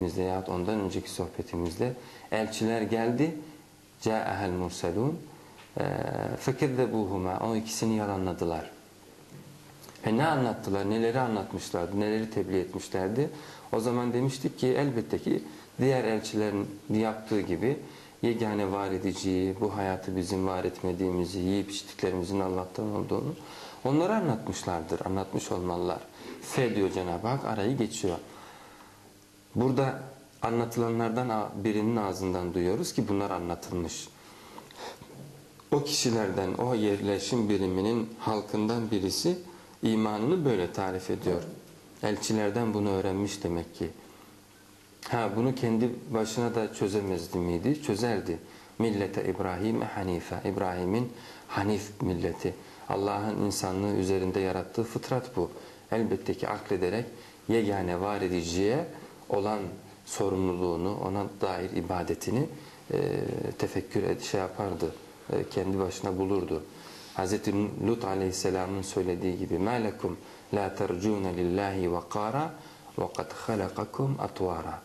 sohbetimizde yahut ondan önceki sohbetimizde elçiler geldi. Câehel murselûn fekezzebuhuma o ikisini yalanladılar. E ne anlattılar? Neleri anlatmışlardı? Neleri tebliğ etmişlerdi? O zaman demiştik ki elbette ki diğer elçilerin yaptığı gibi yegane var ediciyi, bu hayatı bizim var etmediğimizi, yiyip içtiklerimizin Allah'tan olduğunu onları anlatmışlardır. Anlatmış olmalılar. Fe diyor Cenab-ı Hak arayı geçiyor. Burada anlatılanlardan birinin ağzından duyuyoruz ki bunlar anlatılmış. O kişilerden, o yerleşim biriminin halkından birisi imanını böyle tarif ediyor. Elçilerden bunu öğrenmiş demek ki. Ha bunu kendi başına da çözemezdi miydi? Çözerdi. Millete İbrahim Hanife. İbrahim'in Hanif milleti. Allah'ın insanlığı üzerinde yarattığı fıtrat bu. Elbette ki aklederek yegane var ediciye olan sorumluluğunu, ona dair ibadetini e, tefekkür et, şey yapardı. E, kendi başına bulurdu. Hz. Lut aleyhisselamın söylediği gibi مَا la tercûne lillahi vakara وَقَدْ خَلَقَكُمْ أَطْوَارًا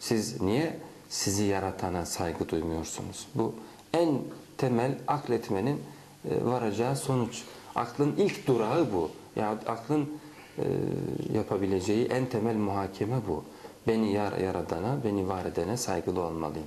Siz niye sizi yaratana saygı duymuyorsunuz? Bu en temel akletmenin e, varacağı sonuç. Aklın ilk durağı bu. Ya aklın e, yapabileceği en temel muhakeme bu. Beni yar yaradana, beni var edene saygılı olmalıyım.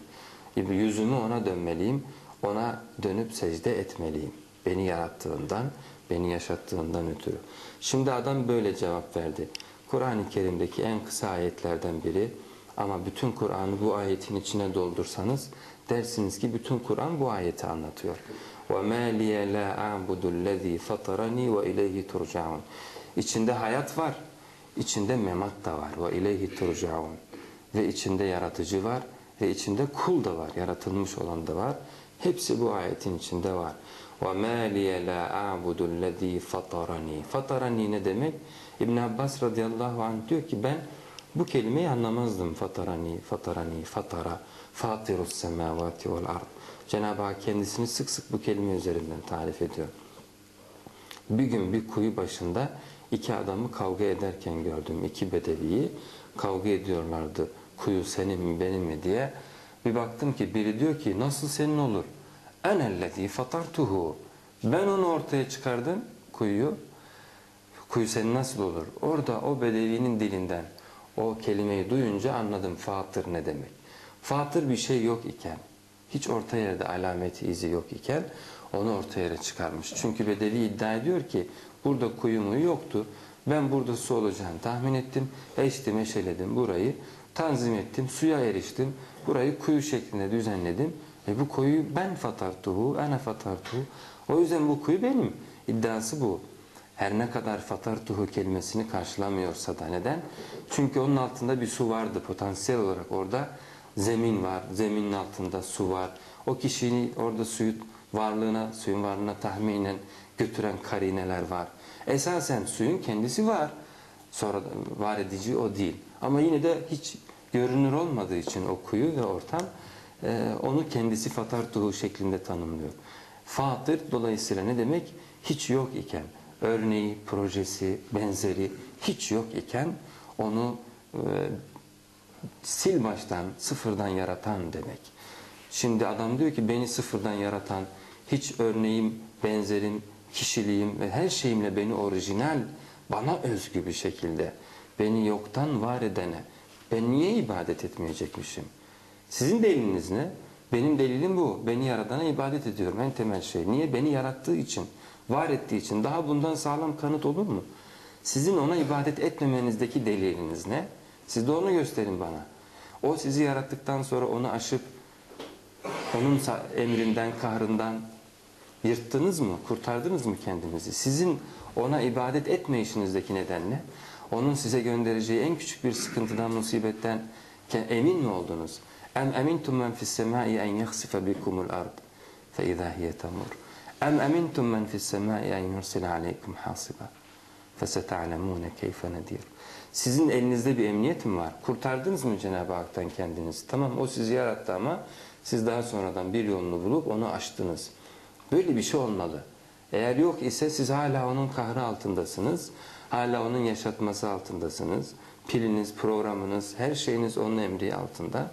Yüzümü ona dönmeliyim, ona dönüp secde etmeliyim. Beni yarattığından, beni yaşattığından ötürü. Şimdi adam böyle cevap verdi. Kur'an-ı Kerim'deki en kısa ayetlerden biri ama bütün Kur'an'ı bu ayetin içine doldursanız dersiniz ki bütün Kur'an bu ayeti anlatıyor. وَمَا لِيَ لَا أَعْبُدُ الَّذ۪ي فَطَرَنِي وَاِلَيْهِ تُرْجَعُونَ İçinde hayat var, içinde memat da var. وَاِلَيْهِ تُرْجَعُونَ Ve içinde yaratıcı var ve içinde kul da var, yaratılmış olan da var. Hepsi bu ayetin içinde var. وَمَا لِيَ لَا أَعْبُدُ الَّذ۪ي فَطَرَنِي Fatarani ne demek? İbn Abbas radıyallahu anh diyor ki ben bu kelimeyi anlamazdım. Fatarani, fatarani, fatara, fatirus semavati vel ard. Cenab-ı Hak kendisini sık sık bu kelime üzerinden tarif ediyor. Bir gün bir kuyu başında iki adamı kavga ederken gördüm. İki bedeviyi kavga ediyorlardı. Kuyu senin mi benim mi diye. Bir baktım ki biri diyor ki nasıl senin olur? Enellezî fatartuhu. Ben onu ortaya çıkardım kuyuyu. Kuyu senin nasıl olur? Orada o bedevinin dilinden o kelimeyi duyunca anladım fatır ne demek. Fatır bir şey yok iken, hiç orta yerde alameti izi yok iken onu orta yere çıkarmış. Çünkü Bedevi iddia ediyor ki burada kuyu mu yoktu. Ben burada su olacağını tahmin ettim. Eştim, eşeledim burayı. Tanzim ettim, suya eriştim. Burayı kuyu şeklinde düzenledim. Ve bu kuyu ben fatartuhu, ana fatartuhu. O yüzden bu kuyu benim. İddiası bu. Her ne kadar fatartuhu kelimesini karşılamıyorsa da neden? Çünkü onun altında bir su vardı. Potansiyel olarak orada zemin var. Zeminin altında su var. O kişinin orada suyu varlığına, suyun varlığına tahminen götüren karineler var. Esasen suyun kendisi var. Sonra var edici o değil. Ama yine de hiç görünür olmadığı için o kuyu ve ortam e, onu kendisi fatartuhu şeklinde tanımlıyor. Fatır dolayısıyla ne demek? Hiç yok iken, örneği, projesi, benzeri hiç yok iken onu e, sil baştan, sıfırdan yaratan demek. Şimdi adam diyor ki beni sıfırdan yaratan, hiç örneğim, benzerim, kişiliğim ve her şeyimle beni orijinal, bana özgü bir şekilde, beni yoktan var edene, ben niye ibadet etmeyecekmişim? Sizin deliliniz ne? Benim delilim bu. Beni yaradana ibadet ediyorum en temel şey. Niye? Beni yarattığı için, var ettiği için. Daha bundan sağlam kanıt olur mu? Sizin ona ibadet etmemenizdeki deliliniz ne? Siz de onu gösterin bana. O sizi yarattıktan sonra onu aşıp onun emrinden, kahrından Yırttınız mı? Kurtardınız mı kendinizi? Sizin ona ibadet etmeyişinizdeki neden ne? Onun size göndereceği en küçük bir sıkıntıdan, musibetten emin mi oldunuz? Em emintum men fis semai en yahsifa bikumul ard fe izâ hiye tamur. Em emintum men fis semai en yursila aleykum hasiba fe seta'lemûne keyfe nedir. Sizin elinizde bir emniyet mi var? Kurtardınız mı Cenab-ı Hak'tan kendinizi? Tamam o sizi yarattı ama siz daha sonradan bir yolunu bulup onu aştınız. Böyle bir şey olmalı. Eğer yok ise siz hala onun kahrı altındasınız. Hala onun yaşatması altındasınız. piliniz, programınız, her şeyiniz onun emri altında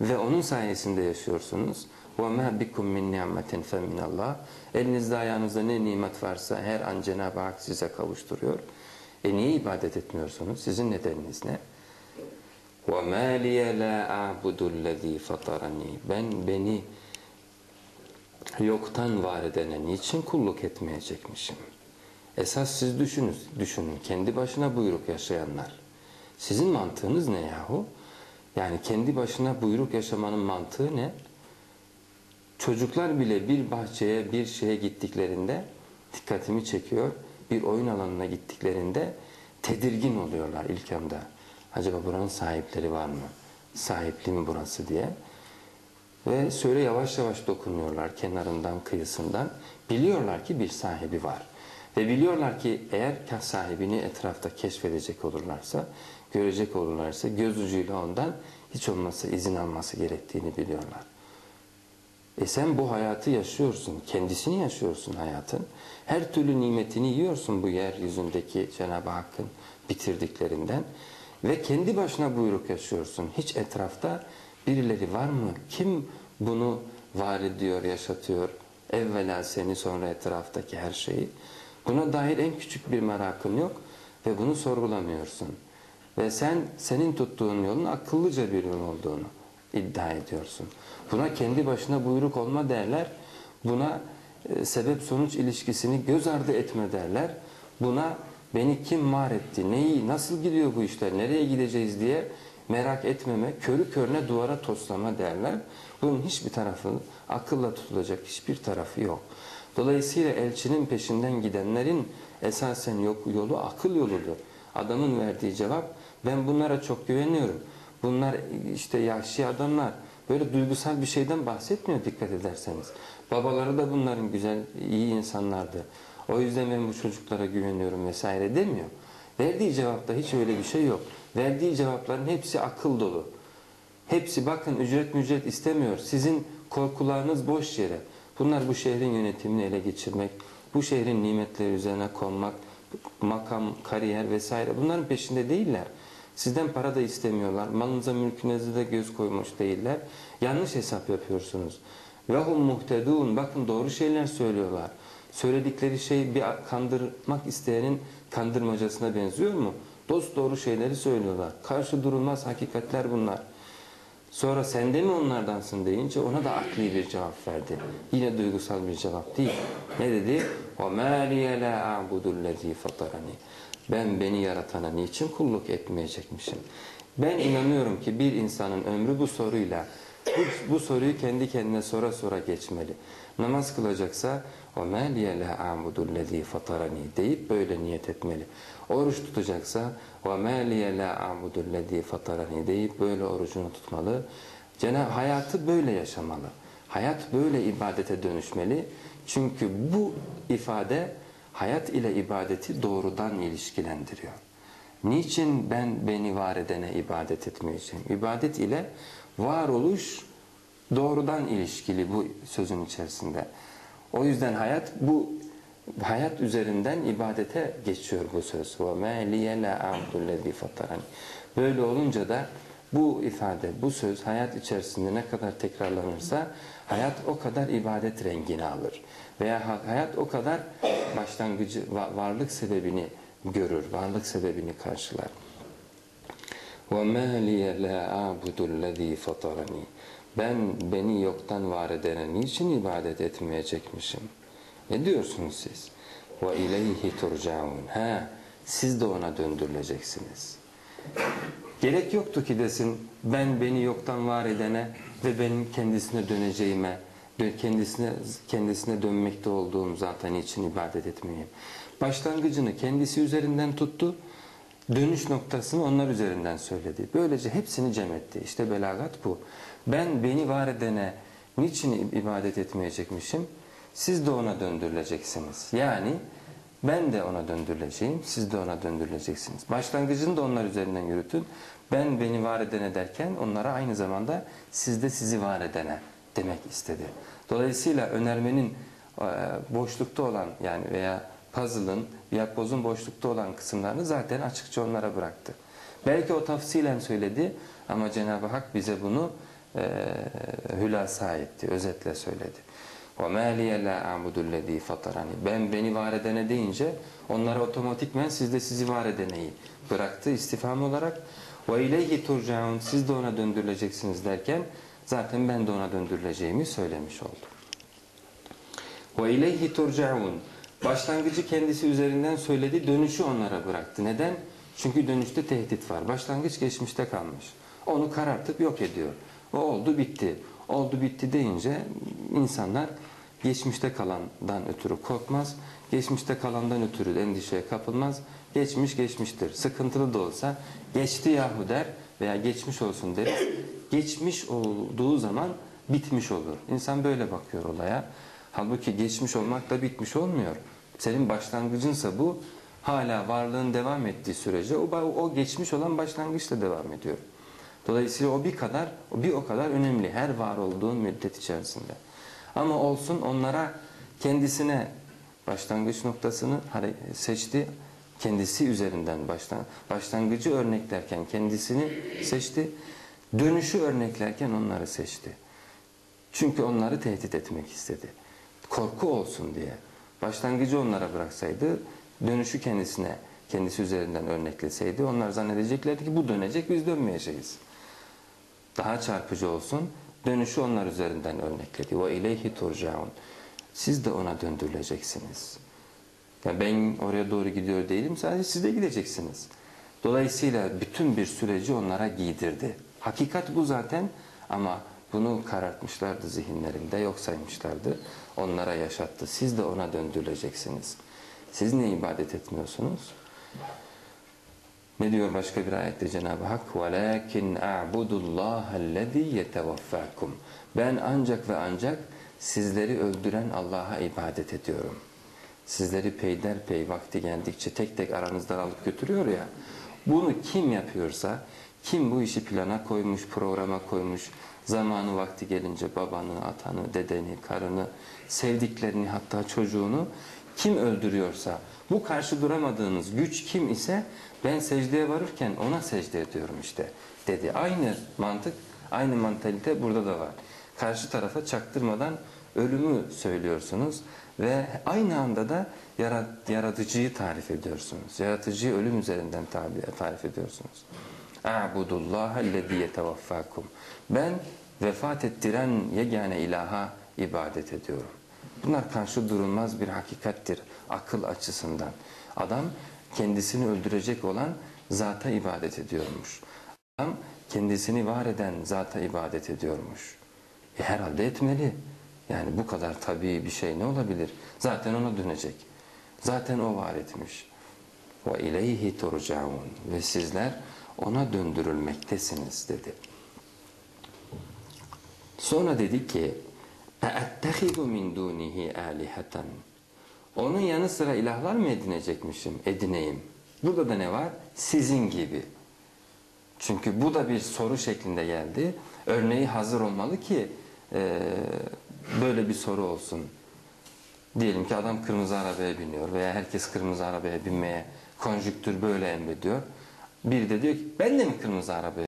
ve onun sayesinde yaşıyorsunuz. وَمَا بِكُمْ مِنْ نِعْمَةٍ فَمِنَ اللّٰهِ Elinizde ayağınızda ne nimet varsa her an Cenab-ı Hak size kavuşturuyor. E niye ibadet etmiyorsunuz? Sizin nedeniniz ne? وَمَا لِيَ لَا أَعْبُدُ الَّذ۪ي فَطَرَنِي Ben beni yoktan var edene niçin kulluk etmeyecekmişim? Esas siz düşünün, düşünün. Kendi başına buyruk yaşayanlar. Sizin mantığınız ne yahu? Yani kendi başına buyruk yaşamanın mantığı ne? Çocuklar bile bir bahçeye, bir şeye gittiklerinde dikkatimi çekiyor. Bir oyun alanına gittiklerinde tedirgin oluyorlar ilk anda. Acaba buranın sahipleri var mı? Sahipli mi burası diye. Ve şöyle yavaş yavaş dokunuyorlar kenarından, kıyısından. Biliyorlar ki bir sahibi var. Ve biliyorlar ki eğer sahibini etrafta keşfedecek olurlarsa, görecek olurlarsa göz ucuyla ondan hiç olmazsa izin alması gerektiğini biliyorlar. E sen bu hayatı yaşıyorsun, kendisini yaşıyorsun hayatın. Her türlü nimetini yiyorsun bu yeryüzündeki Cenab-ı Hakk'ın bitirdiklerinden. Ve kendi başına buyruk yaşıyorsun. Hiç etrafta birileri var mı? Kim bunu var ediyor, yaşatıyor? Evvela seni sonra etraftaki her şeyi. Buna dair en küçük bir merakın yok ve bunu sorgulamıyorsun. Ve sen senin tuttuğun yolun akıllıca bir yol olduğunu iddia ediyorsun. Buna kendi başına buyruk olma derler. Buna e, sebep sonuç ilişkisini göz ardı etme derler. Buna beni kim var etti, neyi, nasıl gidiyor bu işler, nereye gideceğiz diye merak etmeme, körü körüne duvara toslama derler. Bunun hiçbir tarafı, akılla tutulacak hiçbir tarafı yok. Dolayısıyla elçinin peşinden gidenlerin esasen yok, yolu akıl yoludur. Adamın verdiği cevap, ben bunlara çok güveniyorum. Bunlar işte yaşlı adamlar. Böyle duygusal bir şeyden bahsetmiyor dikkat ederseniz. Babaları da bunların güzel, iyi insanlardı. O yüzden ben bu çocuklara güveniyorum vesaire demiyor. Verdiği cevapta hiç öyle bir şey yok. Verdiği cevapların hepsi akıl dolu. Hepsi bakın ücret mücret istemiyor. Sizin korkularınız boş yere. Bunlar bu şehrin yönetimini ele geçirmek, bu şehrin nimetleri üzerine konmak, makam, kariyer vesaire bunların peşinde değiller. Sizden para da istemiyorlar. Malınıza mülkünüze de göz koymuş değiller. Yanlış hesap yapıyorsunuz. Ve hum muhtedun. Bakın doğru şeyler söylüyorlar. Söyledikleri şey bir kandırmak isteyenin kandırmacasına benziyor mu? Dost doğru şeyleri söylüyorlar. Karşı durulmaz hakikatler bunlar. Sonra sen de mi onlardansın deyince ona da akli bir cevap verdi. Yine duygusal bir cevap değil. Ne dedi? وَمَا لِيَ لَا أَعْبُدُ الَّذ۪ي فَطَرَنِي Ben beni yaratana niçin kulluk etmeyecekmişim? Ben inanıyorum ki bir insanın ömrü bu soruyla, bu, bu soruyu kendi kendine sora sora geçmeli. Namaz kılacaksa o meliye la amudul lezî fatarani deyip böyle niyet etmeli. Oruç tutacaksa ve meliye la amudul lezî fatarani deyip böyle orucunu tutmalı. Cenab hayatı böyle yaşamalı. Hayat böyle ibadete dönüşmeli. Çünkü bu ifade hayat ile ibadeti doğrudan ilişkilendiriyor. Niçin ben beni var edene ibadet etmeyeceğim? İbadet ile varoluş doğrudan ilişkili bu sözün içerisinde. O yüzden hayat bu hayat üzerinden ibadete geçiyor bu söz. Ve me liye la abdullezî fatarani. Böyle olunca da bu ifade, bu söz hayat içerisinde ne kadar tekrarlanırsa hayat o kadar ibadet rengini alır. Veya hayat o kadar başlangıcı, varlık sebebini görür, varlık sebebini karşılar. وَمَا لِيَ لَا عَبُدُ الَّذ۪ي فَطَرَنِي Ben beni yoktan var edene niçin ibadet etmeyecekmişim? Ne diyorsunuz siz? Ve ileyhi turcaun. Ha, siz de ona döndürüleceksiniz. Gerek yoktu ki desin ben beni yoktan var edene ve benim kendisine döneceğime, kendisine kendisine dönmekte olduğum zaten için ibadet etmeyeyim. Başlangıcını kendisi üzerinden tuttu. Dönüş noktasını onlar üzerinden söyledi. Böylece hepsini cem etti. İşte belagat bu. Ben beni var edene niçin ibadet etmeyecekmişim? Siz de ona döndürüleceksiniz. Yani ben de ona döndürüleceğim, siz de ona döndürüleceksiniz. Başlangıcını da onlar üzerinden yürütün. Ben beni var edene derken onlara aynı zamanda siz de sizi var edene demek istedi. Dolayısıyla önermenin boşlukta olan yani veya puzzle'ın, yapbozun boşlukta olan kısımlarını zaten açıkça onlara bıraktı. Belki o tafsilen söyledi ama Cenab-ı Hak bize bunu e, hülasa etti, özetle söyledi. وَمَا لِيَ لَا أَعْبُدُ الَّذ۪ي فَطَرَنِ Ben beni var edene deyince onlara otomatikmen siz de sizi var edeneyi bıraktı istifam olarak. وَاِلَيْهِ تُرْجَعُونَ Siz de ona döndürüleceksiniz derken zaten ben de ona döndürüleceğimi söylemiş oldum. وَاِلَيْهِ تُرْجَعُونَ Başlangıcı kendisi üzerinden söyledi, dönüşü onlara bıraktı. Neden? Çünkü dönüşte tehdit var. Başlangıç geçmişte kalmış. Onu karartıp yok ediyor. O oldu bitti. Oldu bitti deyince insanlar geçmişte kalandan ötürü korkmaz. Geçmişte kalandan ötürü endişeye kapılmaz. Geçmiş geçmiştir. Sıkıntılı da olsa geçti yahu der veya geçmiş olsun deriz. Geçmiş olduğu zaman bitmiş olur. İnsan böyle bakıyor olaya. Halbuki geçmiş olmak da bitmiş olmuyor. Senin başlangıcınsa bu hala varlığın devam ettiği sürece o, o geçmiş olan başlangıçla devam ediyor. Dolayısıyla o bir kadar, o bir o kadar önemli her var olduğun müddet içerisinde. Ama olsun onlara kendisine başlangıç noktasını seçti. Kendisi üzerinden baştan, başlangıcı örneklerken kendisini seçti. Dönüşü örneklerken onları seçti. Çünkü onları tehdit etmek istedi. Korku olsun diye. Başlangıcı onlara bıraksaydı, dönüşü kendisine, kendisi üzerinden örnekleseydi onlar zannedeceklerdi ki bu dönecek biz dönmeyeceğiz. Daha çarpıcı olsun, dönüşü onlar üzerinden örnekledi. Ve ileyhi turcaun. Siz de ona döndürüleceksiniz. Yani ben oraya doğru gidiyor değilim, sadece siz de gideceksiniz. Dolayısıyla bütün bir süreci onlara giydirdi. Hakikat bu zaten ama bunu karartmışlardı zihinlerinde, yok saymışlardı. Onlara yaşattı. Siz de ona döndürüleceksiniz. Siz ne ibadet etmiyorsunuz? Ne diyor başka bir ayette Cenab-ı Hak? وَلَاكِنْ اَعْبُدُ اللّٰهَ الَّذ۪ي يَتَوَفَّاكُمْ Ben ancak ve ancak sizleri öldüren Allah'a ibadet ediyorum. Sizleri peyderpey vakti geldikçe tek tek aranızdan alıp götürüyor ya. Bunu kim yapıyorsa, kim bu işi plana koymuş, programa koymuş, zamanı vakti gelince babanı, atanı, dedeni, karını, sevdiklerini hatta çocuğunu kim öldürüyorsa, bu karşı duramadığınız güç kim ise ben secdeye varırken ona secde ediyorum işte dedi. Aynı mantık, aynı mantalite burada da var. Karşı tarafa çaktırmadan ölümü söylüyorsunuz ve aynı anda da yaratıcıyı tarif ediyorsunuz. Yaratıcıyı ölüm üzerinden tarif ediyorsunuz. A'budullaha lezi yetevaffakum. Ben vefat ettiren yegane ilaha ibadet ediyorum. Bunlar karşı durulmaz bir hakikattir akıl açısından. Adam kendisini öldürecek olan zata ibadet ediyormuş. Adam kendisini var eden zata ibadet ediyormuş. E herhalde etmeli. Yani bu kadar tabii bir şey ne olabilir? Zaten ona dönecek. Zaten o var etmiş. Ve ileyhi turcaun ve sizler ona döndürülmektesiniz dedi. Sonra dedi ki اَاَتَّخِذُ مِنْ دُونِهِ آلِهَةً Onun yanı sıra ilahlar mı edinecekmişim? Edineyim. Burada da ne var? Sizin gibi. Çünkü bu da bir soru şeklinde geldi. Örneği hazır olmalı ki e, böyle bir soru olsun. Diyelim ki adam kırmızı arabaya biniyor veya herkes kırmızı arabaya binmeye konjüktür böyle emrediyor. Bir de diyor ki ben de mi kırmızı arabaya